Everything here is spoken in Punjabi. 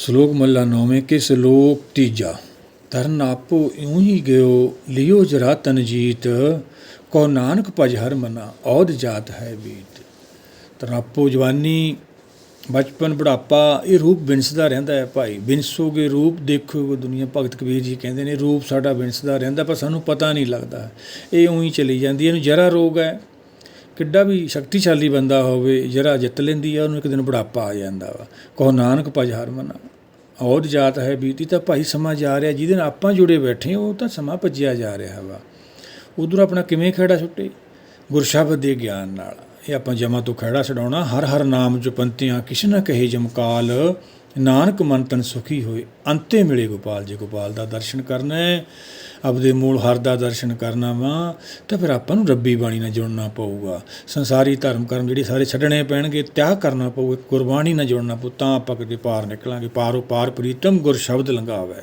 ਸ਼ਲੋਕ ਮੱਲਾ ਨੌਵੇਂ ਕੇ ਸ਼ਲੋਕ ਤੀਜਾ? ਤਰਨ ਆਪੋ ਇਉਂ ਹੀ ਗਿਓ, ਲਿਓ ਜਰਾ ਤਨਜੀਤ ਕੋ ਨਾਨਕ ਭਜ ਹਰ ਮਨਾ ਔਦ ਜਾਤ ਹੈ ਬੀਤ। ਤਰਨ ਜਵਾਨੀ, ਬਚਪਨ ਬੁਢਾਪਾ, ਇਹ ਰੂਪ ਵਿੰਸਦਾ ਰਹਿੰਦਾ ਹੈ ਭਾਈ। ਵਿੰਸੋਗੇ ਰੂਪ ਦੇਖੋਗੇ ਦੁਨੀਆ, ਭਗਤ ਕਬੀਰ ਜੀ ਕਹਿੰਦੇ ਨੇ, ਰੂਪ ਸਾਡਾ ਬਿਨਸਦਾ ਰਹਿੰਦਾ, ਪਰ ਸਾਨੂੰ ਪਤਾ ਨਹੀਂ ਲੱਗਦਾ। ਇਹ ਉਹੀ ਚਲੀ ਜਾਂਦੀ ਇਹਨੂੰ ਜਰਾ ਰੋਗ ਹੈ ਕਿੱਡਾ ਵੀ ਸ਼ਕਤੀਸ਼ਾਲੀ ਬੰਦਾ ਹੋਵੇ ਜਰਾ ਜਿੱਤ ਲੈਂਦੀ ਆ, ਉਹਨੂੰ ਇੱਕ ਦਿਨ ਬੁਢਾਪਾ ਆ ਜਾਂਦਾ ਵਾ। ਕਹੋ, ਨਾਨਕ ਭਜ ਹਰ ਔਰ ਜਾਤ ਹੈ ਬੀਤੀ ਤਾਂ ਭਾਈ ਸਮਾਂ ਜਾ ਰਿਹਾ, ਜਿਹਦੇ ਨਾਲ ਆਪਾਂ ਜੁੜੇ ਬੈਠੇ ਉਹ ਤਾਂ ਸਮਾਂ ਭੱਜਿਆ ਜਾ ਰਿਹਾ ਵਾ। ਉਧਰ ਆਪਣਾ ਕਿਵੇਂ ਖੜਾ ਛੁੱਟੇ ਗੁਰਸ਼ਬਦ ਦੇ ਗਿਆਨ ਨਾਲ। ਇਹ ਆਪਾਂ ਜਮਾ ਤੋਂ ਖੜਾ ਛਡਾਉਣਾ। ਹਰ ਹਰ ਨਾਮ ਜਪੰਤਿਆਂ ਕਿਛ ਨਾ ਕਹੇ ਜਮਕਾਲ। ਨਾਨਕ ਮਨ ਤਨ ਸੁਖੀ ਹੋਏ, ਅੰਤੇ ਮਿਲੇ ਗੋਪਾਲ ਜੀ। ਗੋਪਾਲ ਦਾ ਦਰਸ਼ਨ ਕਰਨਾ ਹੈ, ਆਪਦੇ ਮੂਲ ਹਰ ਦਾ ਦਰਸ਼ਨ ਕਰਨਾ ਵਾ, ਤਾਂ ਫਿਰ ਆਪਾਂ ਨੂੰ ਰੱਬੀ ਬਾਣੀ ਨਾਲ ਜੁੜਨਾ ਪਊਗਾ। ਸੰਸਾਰੀ ਧਰਮ ਕਰਮ ਜਿਹੜੇ ਸਾਰੇ ਛੱਡਣੇ ਪੈਣਗੇ, ਤਿਆਗ ਕਰਨਾ ਪਊਗਾ ਗੁਰਬਾਣੀ ਨਾਲ ਜੁੜਨਾ ਪਊ, ਤਾਂ ਆਪਾਂ ਕਿਤੇ ਪਾਰ ਨਿਕਲਾਂਗੇ। ਪਾਰੋ ਪਾਰ ਪ੍ਰੀਤਮ ਗੁਰ ਸ਼ਬਦ ਲੰਘਾਵੇ।